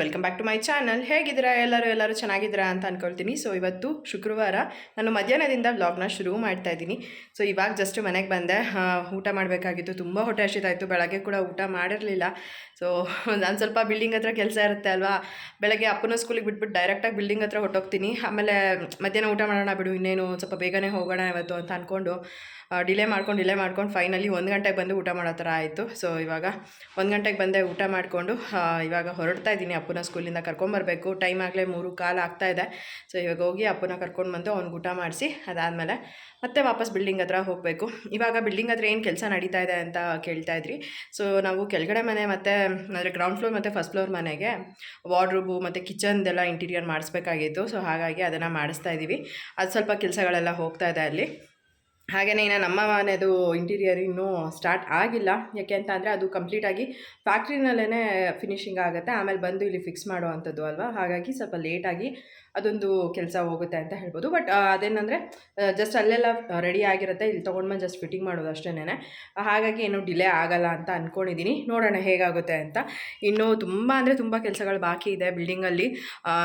Welcome back to my channel ಹೇಗಿದ್ದೀರಾ? ಎಲ್ಲರೂ ಎಲ್ಲರೂ ಚೆನ್ನಾಗಿದ್ದೀರಾ ಅಂತ ಅಂದ್ಕೊಳ್ತೀನಿ ಸೊ ಇವತ್ತು ಶುಕ್ರವಾರ ನಾನು ಮಧ್ಯಾಹ್ನದಿಂದ ವ್ಲಾಗ್ನ ಶುರು ಮಾಡ್ತಾ ಇದ್ದೀನಿ. ಸೊ ಇವಾಗ ಜಸ್ಟ್ ಮನೆಗೆ ಬಂದೆ. ಊಟ ಮಾಡಬೇಕಾಗಿತ್ತು. ತುಂಬ ಹೊಟ್ಟೆ ಹಸಿತಾಯಿತ್ತು ಬೆಳಗ್ಗೆ ಕೂಡ ಊಟ ಮಾಡಿರಲಿಲ್ಲ. ಸೊ ನಾನು ಸ್ವಲ್ಪ ಬಿಲ್ಡಿಂಗ್ ಹತ್ರ ಕೆಲಸ ಇರುತ್ತೆ ಅಲ್ವಾ? ಬೆಳಗ್ಗೆ ಅಪ್ಪನ ಸ್ಕೂಲಿಗೆ ಬಿಟ್ಬಿಟ್ಟು ಡೈರೆಕ್ಟಾಗಿ ಬಿಲ್ಡಿಂಗ್ ಹತ್ರ ಹೊಟ್ಟೋಗ್ತೀನಿ ಆಮೇಲೆ ಮಧ್ಯಾಹ್ನ ಊಟ ಮಾಡೋಣ ಬಿಡು, ಇನ್ನೇನು ಸ್ವಲ್ಪ ಬೇಗನೆ ಹೋಗೋಣ ಇವತ್ತು ಅಂತ ಅಂದ್ಕೊಂಡು ಡಿಲೇ ಮಾಡ್ಕೊಂಡು ಡಿಲೇ ಮಾಡ್ಕೊಂಡು ಫೈನಲಿ ಒಂದು ಗಂಟೆಗೆ ಬಂದು ಊಟ ಮಾಡೋ ಥರ ಆಯಿತು. ಸೊ ಇವಾಗ ಒಂದು ಗಂಟೆಗೆ ಬಂದೆ ಊಟ ಮಾಡಿಕೊಂಡು ಇವಾಗ ಹೊರಡ್ತಾ ಇದ್ದೀನಿ ಅಪ್ಪನ ಸ್ಕೂಲಿಂದ ಕರ್ಕೊಂಬರ್ಬೇಕು. ಟೈಮ್ ಆಗಲೇ ಮೂರು, ಕಾಲು ಆಗ್ತಾ ಇದೆ. ಸೊ ಇವಾಗ ಹೋಗಿ ಅಪ್ಪನ ಕರ್ಕೊಂಡು ಬಂದು ಅವ್ನಿಗೆ ಊಟ ಮಾಡಿಸಿ, ಅದಾದಮೇಲೆ ಮತ್ತೆ ವಾಪಸ್ ಬಿಲ್ಡಿಂಗ್ ಹತ್ರ ಹೋಗಬೇಕು. ಇವಾಗ ಬಿಲ್ಡಿಂಗ್ ಹತ್ರ ಏನು ಕೆಲಸ ನಡೀತಾ ಇದೆ ಅಂತ ಕೇಳ್ತಾ ಇದ್ರಿ. ಸೊ ನಾವು ಕೆಳಗಡೆ ಮನೆ ಮತ್ತು, ಅಂದರೆ ಗ್ರೌಂಡ್ ಫ್ಲೋರ್ ಮತ್ತು ಫಸ್ಟ್ ಫ್ಲೋರ್ ಮನೆಗೆ ವಾರ್ಡ್ರೂಬು ಮತ್ತು ಕಿಚನ್ದೆಲ್ಲ ಇಂಟೀರಿಯರ್ ಮಾಡಿಸ್ಬೇಕಾಗಿತ್ತು. ಸೊ ಹಾಗಾಗಿ ಅದನ್ನು ಮಾಡಿಸ್ತಾ ಇದ್ದೀವಿ ಅದು ಸ್ವಲ್ಪ ಕೆಲಸಗಳೆಲ್ಲ ಹೋಗ್ತಾ ಇದೆ ಅಲ್ಲಿ. ಹಾಗೆಯೇ ಇನ್ನು ನಮ್ಮ ಮನೆದು ಇಂಟೀರಿಯರ್ ಇನ್ನೂ ಸ್ಟಾರ್ಟ್ ಆಗಿಲ್ಲ. ಯಾಕೆ ಅಂತ ಅಂದರೆ ಅದು ಕಂಪ್ಲೀಟಾಗಿ ಫ್ಯಾಕ್ಟ್ರಿನಲ್ಲೇ ಫಿನಿಶಿಂಗ್ ಆಗುತ್ತೆ. ಆಮೇಲೆ ಬಂದು ಇಲ್ಲಿ ಫಿಕ್ಸ್ ಮಾಡುವಂಥದ್ದು ಅಲ್ವಾ? ಹಾಗಾಗಿ ಸ್ವಲ್ಪ ಲೇಟಾಗಿ ಅದೊಂದು ಕೆಲಸ ಹೋಗುತ್ತೆ ಅಂತ ಹೇಳ್ಬೋದು. ಬಟ್ ಅದೇನಂದರೆ ಜಸ್ಟ್ ಅಲ್ಲೆಲ್ಲ ರೆಡಿ ಆಗಿರುತ್ತೆ. ಇಲ್ಲಿ ತೊಗೊಂಡ್ಬಂದು ಜಸ್ಟ್ ಫಿಟ್ಟಿಂಗ್ ಮಾಡೋದು ಅಷ್ಟೇನೆ ಹಾಗಾಗಿ ಏನು ಡಿಲೇ ಆಗಲ್ಲ ಅಂತ ಅಂದ್ಕೊಂಡಿದ್ದೀನಿ ನೋಡೋಣ ಹೇಗಾಗುತ್ತೆ ಅಂತ. ಇನ್ನು ತುಂಬ ಅಂದರೆ ತುಂಬ ಕೆಲಸಗಳು ಬಾಕಿ ಇದೆ ಬಿಲ್ಡಿಂಗಲ್ಲಿ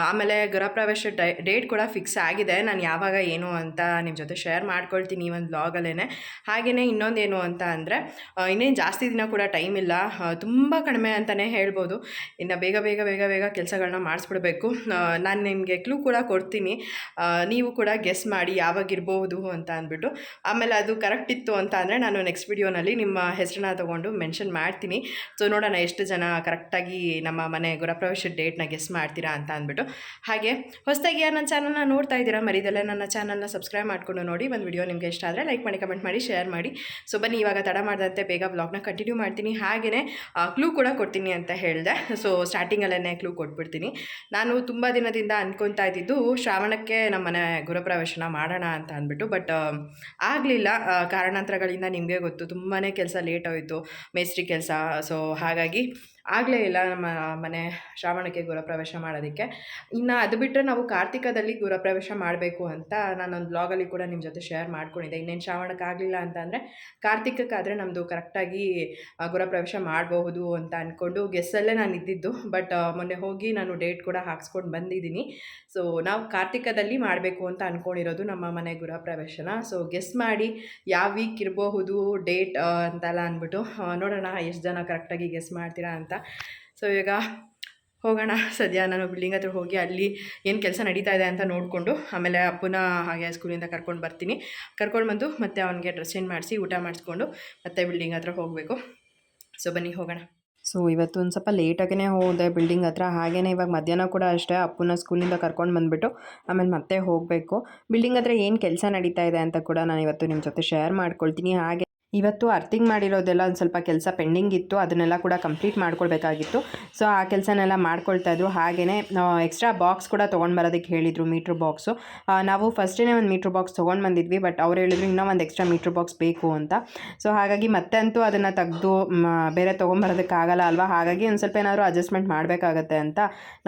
ಆಮೇಲೆ ಗೃಹ ಪ್ರವೇಶ ಡೇಟ್ ಕೂಡ ಫಿಕ್ಸ್ ಆಗಿದೆ. ನಾನು ಯಾವಾಗ ಏನು ಅಂತ ನಿಮ್ಮ ಜೊತೆ ಶೇರ್ ಮಾಡ್ಕೊಳ್ತೀನಿ. ಒಂದು ಬ್ಲಾಗಲ್ಲೇ ಹಾಗೆಯೇ ಇನ್ನೊಂದೇನು ಅಂತ ಅಂದರೆ ಇನ್ನೇನು ಜಾಸ್ತಿ ದಿನ ಕೂಡ ಟೈಮ್ ಇಲ್ಲ. ತುಂಬ ಕಡಿಮೆ ಅಂತಲೇ ಹೇಳ್ಬೋದು. ಇನ್ನು ಬೇಗ ಬೇಗ ಬೇಗ ಬೇಗ ಕೆಲಸಗಳನ್ನ ಮಾಡಿಸ್ಬಿಡ್ಬೇಕು. ನಾನು ನಿಮಗೆ ಕ್ಲೂ ಕೂಡ ಕೊಡ್ತೀನಿ. ನೀವು ಕೂಡ ಗೆಸ್ ಮಾಡಿ ಯಾವಾಗ ಇರಬಹುದು ಅಂತ ಅಂದ್ಬಿಟ್ಟು. ಆಮೇಲೆ ಅದು ಕರೆಕ್ಟ್ ಇತ್ತು ಅಂತ ಅಂದರೆ ನಾನು ನೆಕ್ಸ್ಟ್ ವಿಡಿಯೋನಲ್ಲಿ ನಿಮ್ಮ ಹೆಸರನ್ನ ತೊಗೊಂಡು ಮೆನ್ಷನ್ ಮಾಡ್ತೀನಿ. ಸೊ ನೋಡೋಣ ಎಷ್ಟು ಜನ ಕರೆಕ್ಟಾಗಿ ನಮ್ಮ ಮನೆ ಗೃಹಪ್ರವೇಶ ಡೇಟ್ನ ಗೆಸ್ ಮಾಡ್ತೀರಾ ಅಂತ ಅಂದ್ಬಿಟ್ಟು. ಹಾಗೆ, ಹೊಸದಾಗಿ ಯಾರು ನನ್ನ ಚಾನಲ್ನ ನೋಡ್ತಾ ಇದ್ದೀರಾ, ಮರಿದಲ್ಲೇ ನನ್ನ ಚಾನಲ್ನ ಸಬ್ಸ್ಕ್ರೈಬ್ ಮಾಡಿಕೊಂಡು ನೋಡಿ. ಒಂದು ವಿಡಿಯೋ ನಿಮಗೆ ಇಷ್ಟ ಆದರೆ ಲೈಕ್ ಮಾಡಿ ಕಮೆಂಟ್ ಮಾಡಿ ಶೇರ್ ಮಾಡಿ. ಸೊ ಬನ್ನಿ, ಇವಾಗ ತಡ ಮಾಡಿದಂತೆ ಬೇಗ ಬ್ಲಾಗ್ನ ಕಂಟಿನ್ಯೂ ಮಾಡ್ತೀನಿ. ಹಾಗೆಯೇ ಕ್ಲೂ ಕೂಡ ಕೊಡ್ತೀನಿ ಅಂತ ಹೇಳಿದೆ. ಸೊ ಸ್ಟಾರ್ಟಿಂಗಲ್ಲೇ ಕ್ಲೂ ಕೊಟ್ಬಿಡ್ತೀನಿ. ನಾನು ತುಂಬ ದಿನದಿಂದ ಅಂದ್ಕೊತಾ ಇದ್ದಿದ್ದು ಶ್ರಾವಣಕ್ಕೆ ನಮ್ಮ ಮನೆ ಗೃಹಪ್ರವೇಶನ ಮಾಡೋಣ ಅಂತ ಅಂದ್ಬಿಟ್ಟು. ಬಟ್ ಆಗಲಿಲ್ಲ. ಕಾರಣಾಂತರಗಳಿಂದ ನಿಮಗೆ ಗೊತ್ತು. ತುಂಬಾ ಕೆಲಸ ಲೇಟ್ ಹೋಯಿತು. ಮೇಸ್ತ್ರಿ ಕೆಲಸ. ಸೊ ಹಾಗಾಗಿ ಆಗಲೇ ಇಲ್ಲ ನಮ್ಮ ಮನೆ ಶ್ರಾವಣಕ್ಕೆ ಗೃಹಪ್ರವೇಶ ಮಾಡೋದಕ್ಕೆ. ಇನ್ನು ಅದು ಬಿಟ್ಟರೆ ನಾವು ಕಾರ್ತಿಕದಲ್ಲಿ ಗೃಹಪ್ರವೇಶ ಮಾಡಬೇಕು ಅಂತ ನಾನೊಂದು ಬ್ಲಾಗಲ್ಲಿ ಕೂಡ ನಿಮ್ಮ ಜೊತೆ ಶೇರ್ ಮಾಡ್ಕೊಂಡಿದ್ದೆ. ಇನ್ನೇನು ಶ್ರಾವಣಕ್ಕೆ ಆಗಲಿಲ್ಲ ಅಂತಂದರೆ ಕಾರ್ತಿಕಕ್ಕಾದರೆ ನಮ್ಮದು ಕರೆಕ್ಟಾಗಿ ಗೃಹಪ್ರವೇಶ ಮಾಡಬಹುದು ಅಂತ ಅಂದ್ಕೊಂಡು ಗೆಸ್ಸಲ್ಲೇ ನಾನು ಇದ್ದಿದ್ದು. ಬಟ್ ಮೊನ್ನೆ ಹೋಗಿ ನಾನು ಡೇಟ್ ಕೂಡ ಹಾಕ್ಸ್ಕೊಂಡು ಬಂದಿದ್ದೀನಿ. ಸೊ ನಾವು ಕಾರ್ತಿಕದಲ್ಲಿ ಮಾಡಬೇಕು ಅಂತ ಅಂದ್ಕೊಂಡಿರೋದು ನಮ್ಮ ಮನೆ ಗೃಹಪ್ರವೇಶನ. ಸೊ ಗೆಸ್ ಮಾಡಿ ಯಾವ ವೀಕ್ ಇರಬಹುದು ಡೇಟ್ ಅಂತೆಲ್ಲ ಅಂದ್ಬಿಟ್ಟು ನೋಡೋಣ ಎಷ್ಟು ಜನ ಕರೆಕ್ಟಾಗಿ ಗೆಸ್ ಮಾಡ್ತೀರಾ ಅಂತ. ಸೊ ಇವಾಗ ಹೋಗೋಣ. ಸದ್ಯ ನಾನು ಬಿಲ್ಡಿಂಗ್ ಹತ್ರ ಹೋಗಿ ಅಲ್ಲಿ ಏನು ಕೆಲಸ ನಡೀತಾ ಇದೆ ಅಂತ ನೋಡಿಕೊಂಡು ಆಮೇಲೆ ಅಪ್ಪನ ಹಾಗೆ ಸ್ಕೂಲಿಂದ ಕರ್ಕೊಂಡು ಬರ್ತೀನಿ. ಕರ್ಕೊಂಡು ಬಂದು ಮತ್ತೆ ಅವನಿಗೆ ಡ್ರೆಸ್ ಚೇಂಜ್ ಮಾಡಿಸಿ ಊಟ ಮಾಡಿಸ್ಕೊಂಡು ಮತ್ತೆ ಬಿಲ್ಡಿಂಗ್ ಹತ್ರ ಹೋಗಬೇಕು. ಸೊ ಬನ್ನಿ, ಹೋಗೋಣ. ಸೊ ಇವತ್ತು ಒಂದು ಸ್ವಲ್ಪ ಲೇಟಾಗೇ ಹೋದೆ ಬಿಲ್ಡಿಂಗ್ ಹತ್ರ. ಹಾಗೆಯೇ ಇವಾಗ ಮಧ್ಯಾಹ್ನ ಕೂಡ ಅಷ್ಟೇ ಅಪ್ಪನ ಸ್ಕೂಲಿಂದ ಕರ್ಕೊಂಡು ಬಂದುಬಿಟ್ಟು ಆಮೇಲೆ ಮತ್ತೆ ಹೋಗಬೇಕು. ಬಿಲ್ಡಿಂಗ್ ಹತ್ರ ಏನು ಕೆಲಸ ನಡೀತಾ ಇದೆ ಅಂತ ಕೂಡ ನಾನು ಇವತ್ತು ನಿಮ್ಮ ಜೊತೆ ಶೇರ್ ಮಾಡ್ಕೊಳ್ತೀನಿ. ಹಾಗೆ ಇವತ್ತು ಅರ್ಥಿಂಗ್ ಮಾಡಿರೋದೆಲ್ಲ ಒಂದು ಸ್ವಲ್ಪ ಕೆಲಸ ಪೆಂಡಿಂಗ್ ಇತ್ತು, ಅದನ್ನೆಲ್ಲ ಕೂಡ ಕಂಪ್ಲೀಟ್ ಮಾಡ್ಕೊಳ್ಬೇಕಾಗಿತ್ತು. ಸೊ, ಆ ಕೆಲಸನೆಲ್ಲ ಮಾಡ್ಕೊಳ್ತಾ ಇದ್ರು. ಹಾಗೆಯೇ ಎಕ್ಸ್ಟ್ರಾ ಬಾಕ್ಸ್ ಕೂಡ ತೊಗೊಂಡು ಬರೋದಕ್ಕೆ ಹೇಳಿದರು, ಮೀಟ್ರ್ ಬಾಕ್ಸು. ನಾವು ಫಸ್ಟೇ ಒಂದು ಮೀಟ್ರ್ ಬಾಕ್ಸ್ ತೊಗೊಂಡು ಬಂದಿದ್ವಿ, ಬಟ್ ಅವ್ರು ಹೇಳಿದ್ರು ಇನ್ನೂ ಒಂದು ಎಕ್ಸ್ಟ್ರಾ ಮೀಟ್ರ್ ಬಾಕ್ಸ್ ಬೇಕು ಅಂತ. ಸೊ, ಹಾಗಾಗಿ ಮತ್ತೆ ಅಂತೂ ಅದನ್ನು ತೆಗೆದು ಬೇರೆ ತೊಗೊಂಬರೋದಕ್ಕಾಗಲ್ಲ ಅಲ್ವಾ? ಹಾಗಾಗಿ ಒಂದು ಸ್ವಲ್ಪ ಏನಾದರೂ ಅಡ್ಜಸ್ಟ್ಮೆಂಟ್ ಮಾಡಬೇಕಾಗತ್ತೆ ಅಂತ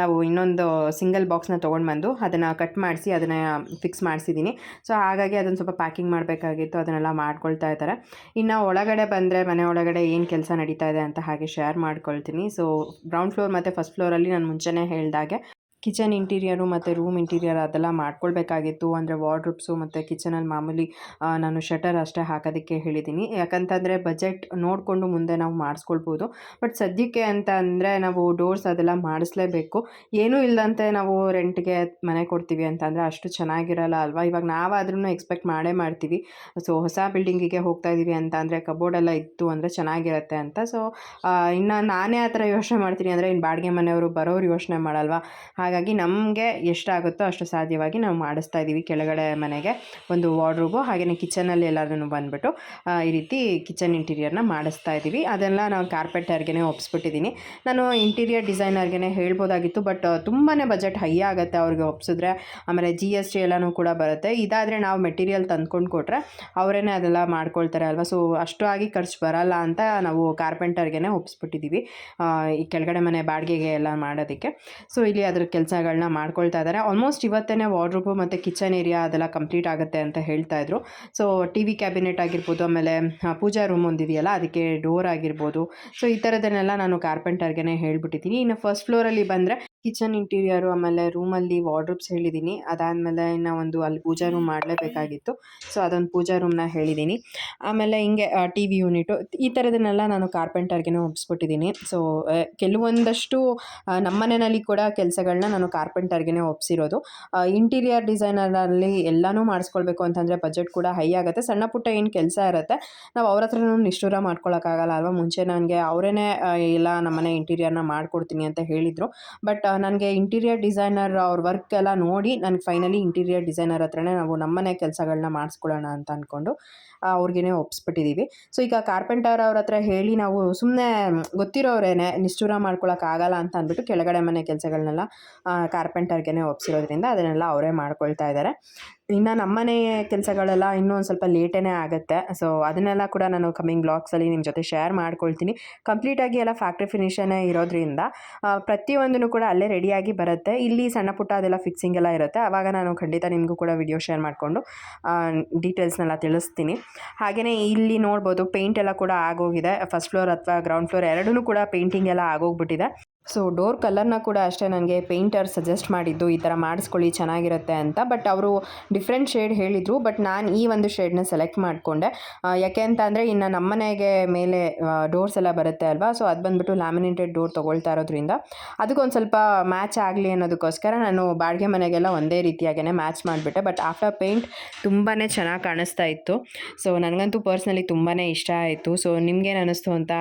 ನಾವು ಇನ್ನೊಂದು ಸಿಂಗಲ್ ಬಾಕ್ಸ್ನ ತೊಗೊಂಡು ಬಂದು ಅದನ್ನು ಕಟ್ ಮಾಡಿಸಿ, ಅದನ್ನು ಫಿಕ್ಸ್ ಮಾಡಿಸಿದ್ದೀನಿ ಸೊ, ಹಾಗಾಗಿ ಅದನ್ನು ಸ್ವಲ್ಪ ಪ್ಯಾಕಿಂಗ್ ಮಾಡಬೇಕಾಗಿತ್ತು, ಅದನ್ನೆಲ್ಲ ಮಾಡ್ಕೊಳ್ತಾ ಇದ್ದಾರೆ. ಇನ್ನು ಒಳಗಡೆ ಬಂದರೆ ಮನೆ ಒಳಗಡೆ ಏನು ಕೆಲಸ ನಡೀತಾ ಇದೆ ಅಂತ ಹಾಗೆ ಶೇರ್ ಮಾಡ್ಕೊಳ್ತೀನಿ. ಸೊ ಗ್ರೌಂಡ್ ಫ್ಲೋರ್ ಮತ್ತು ಫಸ್ಟ್ ಫ್ಲೋರಲ್ಲಿ ನಾನು ಮುಂಚೆನೇ ಹೇಳ್ದಾಗೆ ಕಿಚನ್ ಇಂಟೀರಿಯರು ಮತ್ತು ರೂಮ್ ಇಂಟೀರಿಯರ್ ಅದೆಲ್ಲ ಮಾಡ್ಕೊಳ್ಬೇಕಾಗಿತ್ತು. ಅಂದರೆ ವಾರ್ಡ್ರೂಬ್ಸು ಮತ್ತು ಕಿಚನಲ್ಲಿ ಮಾಮೂಲಿ ನಾನು ಶಟರ್ ಅಷ್ಟೇ ಹಾಕೋದಕ್ಕೆ ಹೇಳಿದ್ದೀನಿ. ಯಾಕಂತಂದರೆ ಬಜೆಟ್ ನೋಡಿಕೊಂಡು ಮುಂದೆ ನಾವು ಮಾಡಿಸ್ಕೊಳ್ಬೋದು. ಬಟ್ ಸದ್ಯಕ್ಕೆ ಅಂತ ಅಂದರೆ ನಾವು ಡೋರ್ಸ್ ಅದೆಲ್ಲ ಮಾಡಿಸ್ಲೇಬೇಕು. ಏನೂ ಇಲ್ಲದಂತೆ ನಾವು ರೆಂಟ್ಗೆ ಮನೆ ಕೊಡ್ತೀವಿ ಅಂತಂದರೆ ಅಷ್ಟು ಚೆನ್ನಾಗಿರಲ್ಲ ಅಲ್ವಾ? ಇವಾಗ ನಾವಾದ್ರೂ ಎಕ್ಸ್ಪೆಕ್ಟ್ ಮಾಡೇ ಮಾಡ್ತೀವಿ. ಸೊ, ಹೊಸ ಬಿಲ್ಡಿಂಗಿಗೆ ಹೋಗ್ತಾ ಇದ್ದೀವಿ ಅಂತ ಅಂದರೆ ಕಬೋರ್ಡೆಲ್ಲ ಇತ್ತು ಅಂದರೆ ಚೆನ್ನಾಗಿರುತ್ತೆ ಅಂತ. ಸೊ ಇನ್ನು ನಾನೇ ಆ ಥರ ಯೋಚನೆ ಮಾಡ್ತೀನಿ ಅಂದರೆ ಇನ್ನು ಬಾಡಿಗೆ ಮನೆಯವರು ಬರೋರು ಯೋಚನೆ ಮಾಡಲ್ವಾ? ಹಾಗಾಗಿ ನಮಗೆ ಎಷ್ಟಾಗುತ್ತೋ ಅಷ್ಟು ಸಾಧ್ಯವಾಗಿ ನಾವು ಮಾಡಿಸ್ತಾ ಇದ್ದೀವಿ ಕೆಳಗಡೆ ಮನೆಗೆ ಒಂದು ವಾರ್ಡ್ರೂಬು ಹಾಗೆಯೇ ಕಿಚನಲ್ಲಿ ಎಲ್ಲದನ್ನು ಬಂದುಬಿಟ್ಟು ಈ ರೀತಿ ಕಿಚನ್ ಇಂಟೀರಿಯರ್ನ ಮಾಡಿಸ್ತಾ ಇದ್ದೀವಿ ಅದೆಲ್ಲ ನಾವು ಕಾರ್ಪೆಂಟರ್ಗೆ ಒಪ್ಸ್ಬಿಟ್ಟಿದ್ದೀನಿ ನಾನು ಇಂಟೀರಿಯರ್ ಡಿಸೈನರ್ಗೆ ಹೇಳ್ಬೋದಾಗಿತ್ತು, ಬಟ್ ತುಂಬಾ ಬಜೆಟ್ ಹೈ ಆಗುತ್ತೆ ಅವ್ರಿಗೆ ಒಪ್ಸಿದ್ರೆ. ಆಮೇಲೆ ಜಿ ಎಸ್ ಟಿ ಎಲ್ಲನೂ ಕೂಡ ಬರುತ್ತೆ. ಇದಾದರೆ ನಾವು ಮೆಟೀರಿಯಲ್ ತಂದ್ಕೊಂಡು ಕೊಟ್ಟರೆ ಅವರೇ ಅದೆಲ್ಲ ಮಾಡ್ಕೊಳ್ತಾರೆ ಅಲ್ವಾ? ಸೊ, ಅಷ್ಟು ಆಗಿ ಖರ್ಚು ಬರಲ್ಲ ಅಂತ ನಾವು ಕಾರ್ಪೆಂಟರ್ಗೆ ಒಪ್ಸ್ಬಿಟ್ಟಿದ್ದೀವಿ ಈ ಕೆಳಗಡೆ ಮನೆ ಬಾಡಿಗೆಗೆ ಎಲ್ಲ ಮಾಡೋದಕ್ಕೆ. ಸೊ, ಇಲ್ಲಿ ಅದ್ರ ಕೆಲಸಗಳನ್ನ ಮಾಡ್ಕೊಳ್ತಾ ಇದ್ದಾರೆ ಆಲ್ಮೋಸ್ಟ್ ಇವತ್ತೇ ವಾರ್ಡ್ರೂಬು ಮತ್ತು ಕಿಚನ್ ಏರಿಯಾ ಅದೆಲ್ಲ ಕಂಪ್ಲೀಟ್ ಆಗುತ್ತೆ ಅಂತ ಹೇಳ್ತಾ ಇದ್ರು. ಸೊ ಟಿ ವಿ ಕ್ಯಾಬಿನೆಟ್ ಆಗಿರ್ಬೋದು, ಆಮೇಲೆ ಪೂಜಾ ರೂಮ್ ಒಂದಿದೆಯಲ್ಲ ಅದಕ್ಕೆ ಡೋರ್ ಆಗಿರ್ಬೋದು. ಸೊ ಈ ಥರದನ್ನೆಲ್ಲ ನಾನು ಕಾರ್ಪೆಂಟರ್ಗೆ ಹೇಳ್ಬಿಟ್ಟಿದ್ದೀನಿ. ಇನ್ನು ಫಸ್ಟ್ ಫ್ಲೋರಲ್ಲಿ ಬಂದರೆ ಕಿಚನ್ ಇಂಟೀರಿಯರು ಆಮೇಲೆ ರೂಮಲ್ಲಿ ವಾರ್ಡ್ರೋಬ್ಸ್ ಹೇಳಿದ್ದೀನಿ. ಅದಾದಮೇಲೆ ಇನ್ನು ಒಂದು ಅಲ್ಲಿ ಪೂಜಾ ರೂಮ್ ಮಾಡಲೇಬೇಕಾಗಿತ್ತು. ಸೊ, ಅದೊಂದು ಪೂಜಾ ರೂಮ್ನ ಹೇಳಿದ್ದೀನಿ. ಆಮೇಲೆ ಹಿಂಗೆ ಟಿ ವಿ ಯೂನಿಟು, ಈ ಥರದನ್ನೆಲ್ಲ ನಾನು ಕಾರ್ಪೆಂಟರ್ಗೆ ಒಪ್ಪಿಸ್ಬಿಟ್ಟಿದ್ದೀನಿ ಸೊ ಕೆಲವೊಂದಷ್ಟು ನಮ್ಮ ಮನೆಯಲ್ಲಿ ಕೂಡ ಕೆಲಸಗಳನ್ನ ನಾನು ಕಾರ್ಪೆಂಟರ್ಗೆ ಒಪ್ಸಿರೋದು. ಇಂಟೀರಿಯರ್ ಡಿಸೈನರಲ್ಲಿ ಎಲ್ಲನೂ ಮಾಡಿಸ್ಕೊಳ್ಬೇಕು ಅಂತಂದರೆ ಬಜೆಟ್ ಕೂಡ ಹೈ ಆಗುತ್ತೆ. ಸಣ್ಣ ಪುಟ್ಟ ಏನು ಕೆಲಸ ಇರುತ್ತೆ, ನಾವು ಅವ್ರ ಹತ್ರನೂ ನಿಷ್ಠೂರ ಮಾಡ್ಕೊಳ್ಳೋಕ್ಕಾಗಲ್ಲ ಅಲ್ವಾ? ಮುಂಚೆ ನನಗೆ ಅವರೇ ಎಲ್ಲ ನಮ್ಮನೆ ಇಂಟೀರಿಯರ್ನ ಮಾಡ್ಕೊಡ್ತೀನಿ ಅಂತ ಹೇಳಿದರು. ಬಟ್ ನನಗೆ ಇಂಟೀರಿಯರ್ ಡಿಸೈನರ್ ಅವ್ರ ವರ್ಕ್ ಎಲ್ಲ ನೋಡಿ ನನಗೆ ಫೈನಲಿ ಇಂಟೀರಿಯರ್ ಡಿಸೈನರ್ ಹತ್ರನೇ ನಾವು ನಮ್ಮನೆ ಕೆಲಸಗಳನ್ನ ಮಾಡಿಸ್ಕೊಳ್ಳೋಣ ಅಂತ ಅಂದ್ಕೊಂಡು ಅವ್ರಿಗೇ ಒಪ್ಸ್ಬಿಟ್ಟಿದ್ದೀವಿ ಸೊ ಈಗ ಕಾರ್ಪೆಂಟರ್ ಅವ್ರ ಹತ್ರ ಹೇಳಿ ನಾವು ಸುಮ್ಮನೆ ಗೊತ್ತಿರೋರೇನೆ ನಿಷ್ಠುರ ಮಾಡ್ಕೊಳಕ್ಕಾಗಲ್ಲ ಅಂತ ಅಂದ್ಬಿಟ್ಟು ಕೆಳಗಡೆ ಮನೆ ಕೆಲಸಗಳನ್ನೆಲ್ಲ ಕಾರ್ಪೆಂಟರ್ಗೆ ಒಪ್ಸಿರೋದ್ರಿಂದ ಅದನ್ನೆಲ್ಲ ಅವರೇ ಮಾಡ್ಕೊಳ್ತಾ ಇದ್ದಾರೆ ಇನ್ನು ನಮ್ಮನೆ ಕೆಲಸಗಳೆಲ್ಲ ಇನ್ನೂ ಒಂದು ಸ್ವಲ್ಪ ಲೇಟೇ ಆಗುತ್ತೆ. ಸೊ ಅದನ್ನೆಲ್ಲ ಕೂಡ ನಾನು ಕಮ್ಮಿಂಗ್ ಬ್ಲಾಗ್ಸಲ್ಲಿ ನಿಮ್ಮ ಜೊತೆ ಶೇರ್ ಮಾಡ್ಕೊಳ್ತೀನಿ. ಕಂಪ್ಲೀಟಾಗಿ ಎಲ್ಲ ಫ್ಯಾಕ್ಟ್ರಿ ಫಿನಿಷನ್ನೇ ಇರೋದ್ರಿಂದ ಪ್ರತಿಯೊಂದನ್ನು ಪ್ರತಿಯೊಂದೂ ಕೂಡ ಅಲ್ಲೇ ರೆಡಿಯಾಗಿ ಬರುತ್ತೆ. ಇಲ್ಲಿ ಸಣ್ಣ ಪುಟ್ಟ ಅದೆಲ್ಲ ಫಿಕ್ಸಿಂಗ್ ಎಲ್ಲ ಇರುತ್ತೆ. ಆವಾಗ ನಾನು ಖಂಡಿತ ನಿಮಗೂ ಕೂಡ ವಿಡಿಯೋ ಶೇರ್ ಮಾಡಿಕೊಂಡು ಡೀಟೇಲ್ಸ್ನೆಲ್ಲ ತಿಳಿಸ್ತೀನಿ. ಹಾಗೆಯೇ ಇಲ್ಲಿ ನೋಡ್ಬೋದು ಪೇಂಟ್ ಎಲ್ಲ ಕೂಡ ಆಗೋಗಿದೆ. ಫಸ್ಟ್ ಫ್ಲೋರ್ ಅಥವಾ ಗ್ರೌಂಡ್ ಫ್ಲೋರ್ ಎರಡೂ ಕೂಡ ಪೇಂಟಿಂಗ್ ಎಲ್ಲ ಆಗೋಗ್ಬಿಟ್ಟಿದೆ. ಸೊ ಡೋರ್ ಕಲರ್ನ ಕೂಡ ಅಷ್ಟೇ ನನಗೆ ಪೇಂಟರ್ ಸಜೆಸ್ಟ್ ಮಾಡಿದ್ದು ಈ ಥರ ಮಾಡಿಸ್ಕೊಳ್ಳಿ, ಚೆನ್ನಾಗಿರುತ್ತೆ ಅಂತ. ಬಟ್ ಅವರು ಡಿಫ್ರೆಂಟ್ ಶೇಡ್ ಹೇಳಿದರು, ಬಟ್ ನಾನು ಈ ಒಂದು ಶೇಡ್ನ ಸೆಲೆಕ್ಟ್ ಮಾಡಿಕೊಂಡೆ. ಯಾಕೆ ಅಂತ ಅಂದರೆ ಇನ್ನು ನಮ್ಮನೆಗೆ ಮೇಲೆ ಡೋರ್ಸ್ ಎಲ್ಲ ಬರುತ್ತೆ ಅಲ್ವಾ? ಸೊ ಅದು ಬಂದುಬಿಟ್ಟು ಲ್ಯಾಮಿನೇಟೆಡ್ ಡೋರ್ ತೊಗೊಳ್ತಾ ಇರೋದ್ರಿಂದ ಅದಕ್ಕೊಂದು ಸ್ವಲ್ಪ ಮ್ಯಾಚ್ ಆಗಲಿ ಅನ್ನೋದಕ್ಕೋಸ್ಕರ ನಾನು ಬಾಡಿಗೆ ಮನೆಗೆಲ್ಲ ಒಂದೇ ರೀತಿಯಾಗೇ ಮ್ಯಾಚ್ ಮಾಡಿಬಿಟ್ಟೆ. ಬಟ್ ಆಫ್ಟರ್ ಪೇಂಟ್ ತುಂಬಾ ಚೆನ್ನಾಗಿ ಕಾಣಿಸ್ತಾ ಇತ್ತು. ಸೊ ನನಗಂತೂ ಪರ್ಸ್ನಲಿ ತುಂಬಾ ಇಷ್ಟ ಆಯಿತು. ಸೊ ನಿಮ್ಗೇನು ಅನ್ನಿಸ್ತು ಅಂತ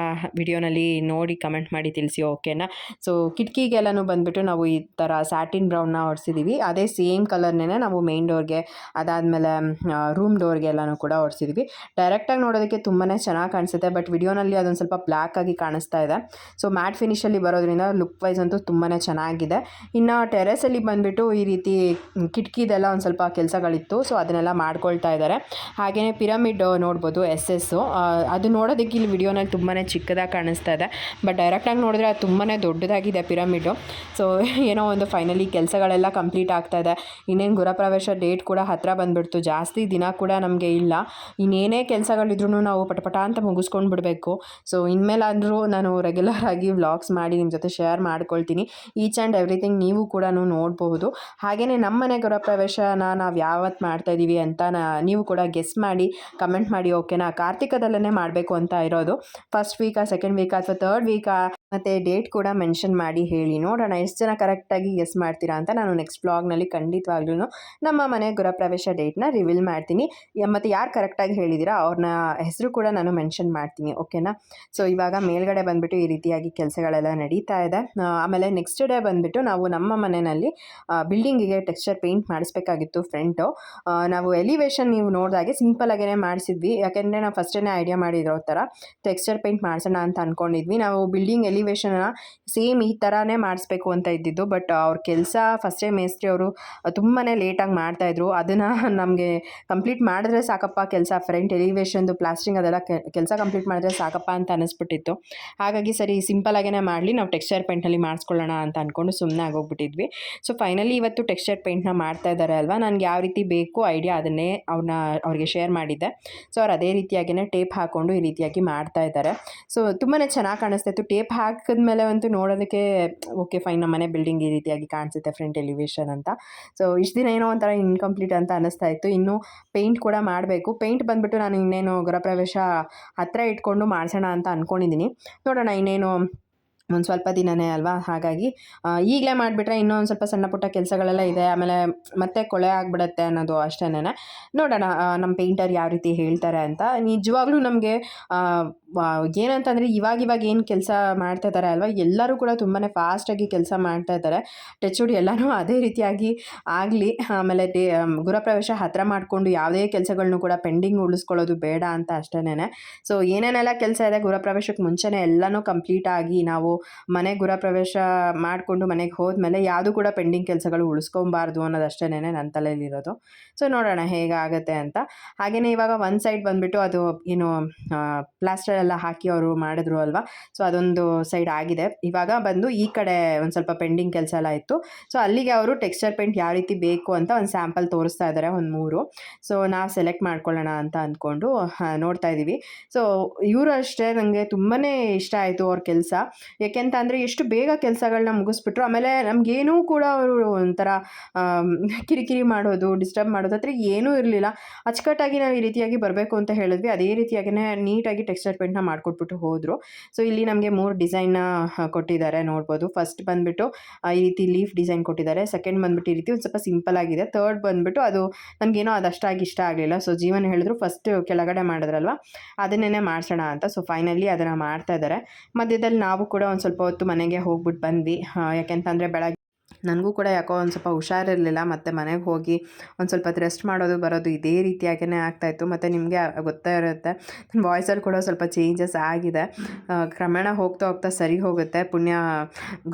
ವಿಡಿಯೋನಲ್ಲಿ ನೋಡಿ ಕಮೆಂಟ್ ಮಾಡಿ ತಿಳಿಸಿ, ಓಕೆನಾ? ಸೊ ಕಿಟಕಿಗೆಲ್ಲನೂ ಬಂದುಬಿಟ್ಟು ನಾವು ಈ ಥರ ಸ್ಯಾಟಿನ್ ಬ್ರೌನ್ನ ಹೊಡ್ಸಿದ್ದೀವಿ ಅದೇ ಸೇಮ್ ಕಲರ್ನೇ ನಾವು ಮೇನ್ ಡೋರ್ಗೆ ಅದಾದಮೇಲೆ ರೂಮ್ ಡೋರ್ಗೆಲ್ಲನೂ ಕೂಡ ಹೊಡ್ಸಿದ್ದೀವಿ ಡೈರೆಕ್ಟಾಗಿ ನೋಡೋದಕ್ಕೆ ತುಂಬಾ ಚೆನ್ನಾಗಿ ಕಾಣಿಸುತ್ತೆ ಬಟ್ ವಿಡಿಯೋನಲ್ಲಿ ಅದೊಂದು ಸ್ವಲ್ಪ ಬ್ಲ್ಯಾಕ್ ಆಗಿ ಕಾಣಿಸ್ತಾ ಇದೆ. ಸೊ ಮ್ಯಾಟ್ ಫಿನಿಷಲ್ಲಿ ಬರೋದ್ರಿಂದ ಲುಕ್ ವೈಸ್ ಅಂತೂ ತುಂಬಾ ಚೆನ್ನಾಗಿದೆ. ಇನ್ನು ಟೆರೆಸಲ್ಲಿ ಬಂದುಬಿಟ್ಟು ಈ ರೀತಿ ಕಿಟಕಿದೆಲ್ಲ ಒಂದು ಸ್ವಲ್ಪ ಕೆಲಸಗಳಿತ್ತು ಸೊ ಅದನ್ನೆಲ್ಲ ಮಾಡ್ಕೊಳ್ತಾ ಇದ್ದಾರೆ ಹಾಗೆಯೇ ಪಿರಮಿಡ್ ನೋಡ್ಬೋದು ಎಸ್ ಎಸ್ಸು ಅದು ನೋಡೋದಕ್ಕೆ ಇಲ್ಲಿ ವಿಡಿಯೋನಲ್ಲಿ ತುಂಬಾ ಚಿಕ್ಕದಾಗಿ ಕಾಣಿಸ್ತಾ ಇದೆ. ಬಟ್ ಡೈರೆಕ್ಟಾಗಿ ನೋಡಿದ್ರೆ ಅದು ತುಂಬಾ ದೊಡ್ಡದಾಗಿದೆ ಪಿರಮಿಡು. ಸೊ ಏನೋ ಒಂದು ಫೈನಲಿ ಕೆಲಸಗಳೆಲ್ಲ ಕಂಪ್ಲೀಟ್ ಆಗ್ತಾ ಇದೆ. ಇನ್ನೇನು ಗೃಹಪ್ರವೇಶ ಡೇಟ್ ಕೂಡ ಹತ್ತಿರ ಬಂದುಬಿಡ್ತು. ಜಾಸ್ತಿ ದಿನ ಕೂಡ ನಮಗೆ ಇಲ್ಲ. ಇನ್ನೇನೇ ಕೆಲಸಗಳಿದ್ರೂ ನಾವು ಪಟಪಟ ಅಂತ ಮುಗಿಸ್ಕೊಂಡು ಬಿಡಬೇಕು. ಸೊ ಇನ್ಮೇಲಾದರೂ ನಾನು ರೆಗ್ಯುಲರ್ ಆಗಿ ವ್ಲಾಗ್ಸ್ ಮಾಡಿ ನಿಮ್ಮ ಜೊತೆ ಶೇರ್ ಮಾಡ್ಕೊಳ್ತೀನಿ. ಈಚ್ ಆ್ಯಂಡ್ ಎವ್ರಿಥಿಂಗ್ ನೀವು ಕೂಡ ನೋಡಬಹುದು. ಹಾಗೆಯೇ ನಮ್ಮ ಮನೆ ಗೃಹಪ್ರವೇಶನ ನಾವು ಯಾವತ್ತು ಮಾಡ್ತಾ ಇದ್ದೀವಿ ಅಂತ ನೀವು ಕೂಡ ಗೆಸ್ ಮಾಡಿ ಕಮೆಂಟ್ ಮಾಡಿ ಓಕೆನಾ ಕಾರ್ತಿಕದಲ್ಲೇ ಮಾಡಬೇಕು ಅಂತ ಇರೋದು. ಫಸ್ಟ್ ವೀಕಾ ಸೆಕೆಂಡ್ ವೀಕಾ ಅಥವಾ ತರ್ಡ್ ವೀಕಾ ಮತ್ತು ಡೇಟ್ ಕೂಡ ಮೆನ್ಷನ್ ಮಾಡಿ ಹೇಳಿ. ನೋಡೋಣ, ಎಷ್ಟು ಜನ ಕರೆಕ್ಟಾಗಿ ಎಸ್ ಮಾಡ್ತೀರಾ ಅಂತ ನಾನು ನೆಕ್ಸ್ಟ್ ಬ್ಲಾಗ್ನಲ್ಲಿ ಖಂಡಿತವಾಗ್ಲೂ ನಮ್ಮ ಮನೆ ಗೃಹಪ್ರವೇಶ ಡೇಟ್ನ ರಿವೀಲ್ ಮಾಡ್ತೀನಿ. ಮತ್ತು ಯಾರು ಕರೆಕ್ಟಾಗಿ ಹೇಳಿದ್ದೀರಾ ಅವ್ರನ್ನ ಹೆಸರು ಕೂಡ ನಾನು ಮೆನ್ಷನ್ ಮಾಡ್ತೀನಿ, ಓಕೆನಾ? ಸೊ, ಇವಾಗ ಮೇಲ್ಗಡೆ ಬಂದುಬಿಟ್ಟು ಈ ರೀತಿಯಾಗಿ ಕೆಲಸಗಳೆಲ್ಲ ನಡೀತಾ ಇದೆ. ಆಮೇಲೆ ನೆಕ್ಸ್ಟ್ ಡೇ ಬಂದುಬಿಟ್ಟು ನಾವು ನಮ್ಮ ಮನೆಯಲ್ಲಿ ಬಿಲ್ಡಿಂಗಿಗೆ ಟೆಕ್ಸ್ಚರ್ ಪೇಂಟ್ ಮಾಡಿಸ್ಬೇಕಾಗಿತ್ತು ಫ್ರಂಟು. ನಾವು ಎಲಿವೇಶನ್ ನೀವು ನೋಡಿದಾಗೆ ಸಿಂಪಲಾಗೇ ಮಾಡಿಸಿದ್ವಿ. ಯಾಕೆಂದರೆ ನಾವು ಫಸ್ಟೇ ಐಡಿಯಾ ಮಾಡಿರೋ ಥರ ಟೆಕ್ಸ್ಚರ್ ಪೇಂಟ್ ಮಾಡಿಸೋಣ ಅಂತ ಅಂದ್ಕೊಂಡಿದ್ವಿ ನಾವು ಬಿಲ್ಡಿಂಗ್ ಎಲಿವೇಶನ್ನ ಸೇಮ್ ಈ ಥರನೇ ಮಾಡಿಸ್ಬೇಕು ಅಂತ ಇದ್ದಿದ್ದು. ಬಟ್ ಅವ್ರ ಕೆಲಸ ಫಸ್ಟೇ ಮೇಸ್ತ್ರಿ ಅವರು ತುಂಬಾ ಲೇಟಾಗಿ ಮಾಡ್ತಾಯಿದ್ರು ಅದನ್ನು ನಮಗೆ ಕಂಪ್ಲೀಟ್ ಮಾಡಿದ್ರೆ ಸಾಕಪ್ಪ ಕೆಲಸ. ಫ್ರಂಟ್ ಎಲಿವೇಶನ್ದು ಪ್ಲಾಸ್ಟಿಂಗ್ ಅದೆಲ್ಲ ಕೆಲಸ ಕಂಪ್ಲೀಟ್ ಮಾಡಿದ್ರೆ ಸಾಕಪ್ಪ ಅಂತ ಅನ್ನಿಸ್ಬಿಟ್ಟಿತ್ತು ಹಾಗಾಗಿ ಸರಿ ಸಿಂಪಲಾಗೇ ಮಾಡಲಿ. ನಾವು ಟೆಕ್ಸ್ಚರ್ ಪೇಂಟಲ್ಲಿ ಮಾಡಿಸ್ಕೊಳ್ಳೋಣ ಅಂತ ಅಂದ್ಕೊಂಡು ಸುಮ್ಮನೆ ಆಗೋಗ್ಬಿಟ್ಟಿದ್ವಿ. ಸೊ ಫೈನಲಿ ಇವತ್ತು ಟೆಕ್ಸ್ಚರ್ ಪೇಂಟ್ನ ಮಾಡ್ತಾ ಇದ್ದಾರೆ ಅಲ್ವಾ? ನನಗೆ ಯಾವ ರೀತಿ ಬೇಕು ಐಡಿಯಾ ಅದನ್ನೇ ಅವ್ರನ್ನ ಅವ್ರಿಗೆ ಶೇರ್ ಮಾಡಿದ್ದೆ. ಸೊ ಅವ್ರು ಅದೇ ರೀತಿಯಾಗಿಯೇ ಟೇಪ್ ಹಾಕ್ಕೊಂಡು ಈ ರೀತಿಯಾಗಿ ಮಾಡ್ತಾ ಇದ್ದಾರೆ ಸೊ ತುಂಬಾ ಚೆನ್ನಾಗಿ ಕಾಣಿಸ್ತಾ ಟೇಪ್ ಟೇಪ್ ಹಾಕಿದ್ಮೇಲೆ ಅಂತೂ ನೋಡೋದಕ್ಕೆ, ಓಕೆ, ಫೈನ್, ನಮ್ಮ ಮನೆ ಬಿಲ್ಡಿಂಗ್ ಈ ರೀತಿಯಾಗಿ ಕಾಣಿಸುತ್ತೆ, ಫ್ರಂಟ್ ಎಲಿವೇಶನ್ ಅಂತ. ಸೊ ಇಷ್ಟು ದಿನ ಏನೋ ಒಂಥರ ಇನ್ಕಂಪ್ಲೀಟ್ ಅಂತ ಅನ್ನಿಸ್ತಾ ಇತ್ತು. ಇನ್ನು ಪೇಂಟ್ ಕೂಡ ಮಾಡಬೇಕು. ಪೇಂಟ್ ಬಂದುಬಿಟ್ಟು ನಾನು ಇನ್ನೇನು ಗೃಹಪ್ರವೇಶ ಹತ್ತಿರ ಇಟ್ಕೊಂಡು ಮಾಡಿಸೋಣ ಅಂತ ಅಂದ್ಕೊಂಡಿದ್ದೀನಿ ನೋಡೋಣ ಇನ್ನೇನು ಒಂದು ಸ್ವಲ್ಪ ದಿನವೇ ಅಲ್ವಾ? ಹಾಗಾಗಿ ಈಗಲೇ ಮಾಡಿಬಿಟ್ರೆ ಇನ್ನೂ ಒಂದು ಸ್ವಲ್ಪ ಸಣ್ಣ ಪುಟ್ಟ ಕೆಲಸಗಳೆಲ್ಲ ಇದೆ. ಆಮೇಲೆ ಮತ್ತೆ ಕೊಳೆ ಆಗಿಬಿಡತ್ತೆ ಅನ್ನೋದು ಅಷ್ಟೇನೆ ನೋಡೋಣ ನಮ್ಮ ಪೇಂಟರ್ ಯಾವ ರೀತಿ ಹೇಳ್ತಾರೆ ಅಂತ. ನಿಜವಾಗ್ಲೂ ನಮಗೆ ಏನಂತಂದರೆ ಇವಾಗ ಇವಾಗ ಏನು ಕೆಲಸ ಮಾಡ್ತಾ ಇದ್ದಾರೆ ಅಲ್ವಾ? ಎಲ್ಲರೂ ಕೂಡ ತುಂಬಾ ಫಾಸ್ಟಾಗಿ ಕೆಲಸ ಮಾಡ್ತಾ ಇದ್ದಾರೆ ಟೆಚುಡ್ ಎಲ್ಲನೂ ಅದೇ ರೀತಿಯಾಗಿ ಆಗಲಿ. ಆಮೇಲೆ ದೇ ಗೃಹಪ್ರವೇಶ ಹತ್ತಿರ ಮಾಡಿಕೊಂಡು ಯಾವುದೇ ಕೆಲಸಗಳನ್ನು ಕೂಡ ಪೆಂಡಿಂಗ್ ಉಳಿಸ್ಕೊಳ್ಳೋದು ಬೇಡ ಅಂತ ಅಷ್ಟೇನೆ ಸೊ ಏನೇನೆಲ್ಲ ಕೆಲಸ ಇದೆ ಗೃಹಪ್ರವೇಶಕ್ಕೆ ಮುಂಚೆನೇ ಎಲ್ಲನೂ ಕಂಪ್ಲೀಟ್ ಆಗಿ ನಾವು ಮನೆ ಗೃಹಪ್ರವೇಶ ಮಾಡಿಕೊಂಡು ಮನೆಗೆ ಹೋದ್ಮೇಲೆ ಯಾವುದು ಕೂಡ ಪೆಂಡಿಂಗ್ ಕೆಲಸಗಳು ಉಳಿಸ್ಕೊಬಾರ್ದು ಅನ್ನೋದು ಅಷ್ಟೇನೆ ನನ್ನ ತಲೆಯಲ್ಲಿರೋದು. ಸೊ, ನೋಡೋಣ ಹೇಗಾಗುತ್ತೆ ಅಂತ. ಹಾಗೆಯೇ ಇವಾಗ ಒಂದು ಸೈಡ್ ಬಂದುಬಿಟ್ಟು ಅದು ಏನು ಪ್ಲಾಸ್ಟರ್ ಎಲ್ಲ ಹಾಕಿ ಅವರು ಮಾಡಿದ್ರು ಅಲ್ವಾ? ಸೊ, ಅದೊಂದು ಸೈಡ್ ಆಗಿದೆ. ಇವಾಗ ಬಂದು ಈ ಕಡೆ ಒಂದು ಸ್ವಲ್ಪ ಪೆಂಡಿಂಗ್ ಕೆಲಸ ಎಲ್ಲ ಇತ್ತು. ಸೊ, ಅಲ್ಲಿಗೆ ಅವರು ಟೆಕ್ಸ್ಚರ್ ಪೇಂಟ್ ಯಾವ ರೀತಿ ಬೇಕು ಅಂತ ಒಂದು ಸ್ಯಾಂಪಲ್ ತೋರಿಸ್ತಾ ಇದ್ದಾರೆ ಒಂದು ಮೂರು. ಸೊ, ನಾವು ಸೆಲೆಕ್ಟ್ ಮಾಡ್ಕೊಳ್ಳೋಣ ಅಂತ ಅಂದ್ಕೊಂಡು ನೋಡ್ತಾ ಇದ್ದೀವಿ ಸೊ, ಇವರು ಅಷ್ಟೇ ನನಗೆ ತುಂಬಾ ಇಷ್ಟ ಆಯಿತು ಅವ್ರ ಕೆಲಸ. ಯಾಕೆಂತ ಅಂದರೆ ಎಷ್ಟು ಬೇಗ ಕೆಲಸಗಳನ್ನ ಮುಗಿಸ್ಬಿಟ್ರು. ಆಮೇಲೆ ನಮಗೇನೂ ಕೂಡ ಅವರು ಒಂಥರ ಕಿರಿಕಿರಿ ಮಾಡೋದು ಡಿಸ್ಟರ್ಬ್ ಮಾಡೋದು ಹತ್ರ ಏನೂ ಇರಲಿಲ್ಲ. ಅಚ್ಚುಕಟ್ಟಾಗಿ ನಾವು ಈ ರೀತಿಯಾಗಿ ಬರಬೇಕು ಅಂತ ಹೇಳಿದ್ವಿ. ಅದೇ ರೀತಿಯಾಗಿಯೇ ನೀಟಾಗಿ ಟೆಕ್ಸ್ಚರ್ ಪೇಂಟ್ನ ಮಾಡಿಕೊಟ್ಬಿಟ್ಟು ಹೋದರು. ಸೊ ಇಲ್ಲಿ ನಮಗೆ ಮೂರು ಡಿಸೈನ್ನ ಕೊಟ್ಟಿದ್ದಾರೆ ನೋಡ್ಬೋದು. ಫಸ್ಟ್ ಬಂದುಬಿಟ್ಟು ಈ ರೀತಿ ಲೀಫ್ ಡಿಸೈನ್ ಕೊಟ್ಟಿದ್ದಾರೆ. ಸೆಕೆಂಡ್ ಬಂದ್ಬಿಟ್ಟು ಈ ರೀತಿ ಒಂದು ಸ್ವಲ್ಪ ಸಿಂಪಲ್ ಆಗಿದೆ. ತರ್ಡ್ ಬಂದುಬಿಟ್ಟು ಅದು ನಮಗೇನೋ ಅದು ಅಷ್ಟಾಗಿ ಇಷ್ಟ ಆಗಲಿಲ್ಲ. ಸೊ ಜೀವನ ಹೇಳಿದ್ರು ಫಸ್ಟ್ ಕೆಳಗಡೆ ಮಾಡಿದ್ರಲ್ವ? ಅದನ್ನೇ ಮಾಡಿಸೋಣ ಅಂತ. ಸೊ ಫೈನಲಿ ಅದನ್ನು ಮಾಡ್ತಾ ಇದ್ದಾರೆ. ಮಧ್ಯದಲ್ಲಿ ನಾವು ಕೂಡ ಒಂದು ಸ್ವಲ್ಪ ಹೊತ್ತು ಮನೆಗೆ ಹೋಗ್ಬಿಟ್ಟು ಬಂದ್ವಿ. ಯಾಕೆಂತಂದರೆ ಬೆಳಗ್ಗೆ ನನಗೂ ಕೂಡ ಯಾಕೋ ಒಂದು ಸ್ವಲ್ಪ ಹುಷಾರಿರಲಿಲ್ಲ, ಮತ್ತು ಮನೆಗೆ ಹೋಗಿ ಒಂದು ಸ್ವಲ್ಪ ರೆಸ್ಟ್ ಮಾಡೋದು ಬರೋದು ಇದೇ ರೀತಿಯಾಗೇ ಆಗ್ತಾಯಿತ್ತು ಮತ್ತು ನಿಮಗೆ ಗೊತ್ತೇ ಇರುತ್ತೆ ನನ್ನ ವಾಯ್ಸಲ್ಲಿ ಕೂಡ ಸ್ವಲ್ಪ ಚೇಂಜಸ್ ಆಗಿದೆ. ಕ್ರಮೇಣ ಹೋಗ್ತಾ ಹೋಗ್ತಾ ಸರಿ ಹೋಗುತ್ತೆ. ಪುಣ್ಯ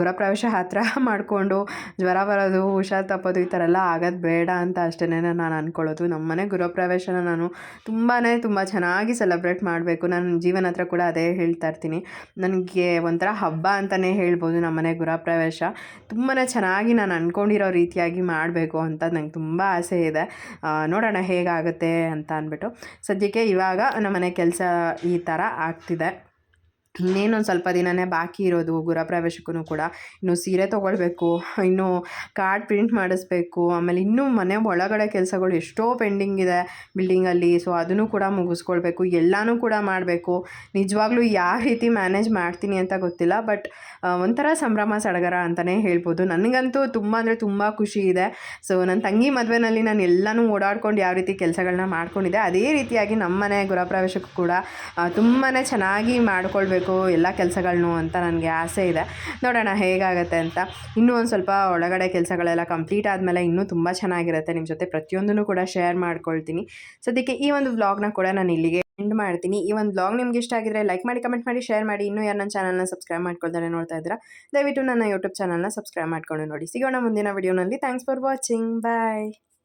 ಗೃಹಪ್ರವೇಶ ಹತ್ರ ಮಾಡಿಕೊಂಡು ಜ್ವರ ಬರೋದು, ಹುಷಾರು ತಪ್ಪೋದು ಈ ಥರ ಎಲ್ಲ ಆಗೋದು ಬೇಡ ಅಂತ ಅಷ್ಟೇ ನಾನು ಅಂದ್ಕೊಳ್ಳೋದು ನಮ್ಮ ಮನೆ ಗೃಹಪ್ರವೇಶನ ನಾನು ತುಂಬಾ ತುಂಬ ಚೆನ್ನಾಗಿ ಸೆಲೆಬ್ರೇಟ್ ಮಾಡಬೇಕು. ನನ್ನ ಜೀವನ ಹತ್ರ ಕೂಡ ಅದೇ ಹೇಳ್ತಾ ಇರ್ತೀನಿ. ನನಗೆ ಒಂಥರ ಹಬ್ಬ ಅಂತಲೇ ಹೇಳ್ಬೋದು ನಮ್ಮ ಮನೆ ಗೃಹಪ್ರವೇಶ. ತುಂಬಾ ಚೆನ್ನಾಗಿ ನಾನು ಅಂದ್ಕೊಂಡಿರೋ ರೀತಿಯಾಗಿ ಮಾಡಬೇಕು ಅಂತ ನಂಗೆ ತುಂಬ ಆಸೆ ಇದೆ. ನೋಡೋಣ ಹೇಗಾಗುತ್ತೆ ಅಂತ ಅಂದ್ಬಿಟ್ಟು. ಸದ್ಯಕ್ಕೆ ಇವಾಗ ನಮ್ಮನೆ ಕೆಲಸ ಈ ಥರ ಆಗ್ತಿದೆ. ಇನ್ನೇನೊಂದು ಸ್ವಲ್ಪ ದಿನವೇ ಬಾಕಿ ಇರೋದು ಗೃಹಪ್ರವೇಶಕ್ಕೂ ಕೂಡ. ಇನ್ನು ಸೀರೆ ತೊಗೊಳ್ಬೇಕು, ಇನ್ನು ಕಾರ್ಡ್ ಪ್ರಿಂಟ್ ಮಾಡಿಸ್ಬೇಕು, ಆಮೇಲೆ ಇನ್ನೂ ಮನೆ ಒಳಗಡೆ ಕೆಲಸಗಳು ಎಷ್ಟೋ ಪೆಂಡಿಂಗ್ ಇದೆ ಬಿಲ್ಡಿಂಗಲ್ಲಿ. ಸೊ, ಅದನ್ನು ಕೂಡ ಮುಗಿಸ್ಕೊಳ್ಬೇಕು, ಎಲ್ಲನೂ ಕೂಡ ಮಾಡಬೇಕು. ನಿಜವಾಗ್ಲೂ ಯಾವ ರೀತಿ ಮ್ಯಾನೇಜ್ ಮಾಡ್ತೀನಿ ಅಂತ ಗೊತ್ತಿಲ್ಲ, ಬಟ್ ಒಂಥರ ಸಂಭ್ರಮ ಸಡಗರ ಅಂತಲೇ ಹೇಳ್ಬೋದು. ನನಗಂತೂ ತುಂಬ ಅಂದರೆ ತುಂಬ ಖುಷಿ ಇದೆ. ಸೊ, ನನ್ನ ತಂಗಿ ಮದುವೆನಲ್ಲಿ ನಾನು ಎಲ್ಲನೂ ಓಡಾಡ್ಕೊಂಡು ಯಾವ ರೀತಿ ಕೆಲಸಗಳನ್ನ ಮಾಡ್ಕೊಂಡಿದ್ದೆ, ಅದೇ ರೀತಿಯಾಗಿ ನಮ್ಮ ಮನೆ ಗೃಹಪ್ರವೇಶಕ್ಕೂ ಕೂಡ ತುಂಬಾ ಚೆನ್ನಾಗಿ ಮಾಡ್ಕೊಳ್ಬೇಕು. ಎಲ್ಲ ಕೆಲಸಗಳನ್ನೂ ಅಂತ ನನಗೆ ಆಸೆ ಇದೆ. ನೋಡೋಣ ಹೇಗಾಗತ್ತೆ ಅಂತ. ಇನ್ನೂ ಒಂದು ಸ್ವಲ್ಪ ಒಳಗಡೆ ಕೆಲಸಗಳೆಲ್ಲ ಕಂಪ್ಲೀಟ್ ಆದಮೇಲೆ ಇನ್ನೂ ತುಂಬ ಚೆನ್ನಾಗಿರುತ್ತೆ. ನಿಮ್ಮ ಜೊತೆ ಪ್ರತಿಯೊಂದನ್ನು ಕೂಡ ಶೇರ್ ಮಾಡ್ಕೊಳ್ತೀನಿ. ಸದ್ಯಕ್ಕೆ ಈ ಒಂದು ವ್ಲಾಗ್ನ ಕೂಡ ನಾನು ಇಲ್ಲಿಗೆ ಎಂಡ್ ಮಾಡ್ತೀನಿ. ಈ ಒಂದು ವ್ಲಾಗ್ ನಿಮ್ಗೆ ಇಷ್ಟ ಆಗಿದ್ರೆ ಲೈಕ್ ಮಾಡಿ, ಕಮೆಂಟ್ ಮಾಡಿ, ಶೇರ್ ಮಾಡಿ. ಇನ್ನೂ ಯಾರು ನನ್ನ ಚಾನಲ್ನ ಸಬ್ಸ್ಕ್ರೈಬ್ ಮಾಡ್ಕೊಳ್ತಾರೆ ನೋಡ್ತಾ ಇದ್ದೀರಾ, ದಯವಿಟ್ಟು ನನ್ನ ಯೂಟ್ಯೂಬ್ ಚಾನಲ್ನ ಸಬ್ಸ್ಕ್ರೈಬ್ ಮಾಡ್ಕೊಂಡು ನೋಡಿ. ಸಿಗೋಣ ಮುಂದಿನ ವಿಡಿಯೋನಲ್ಲಿ ಥ್ಯಾಂಕ್ಸ್ ಫಾರ್ ವಾಚಿಂಗ್ ಬಾಯ್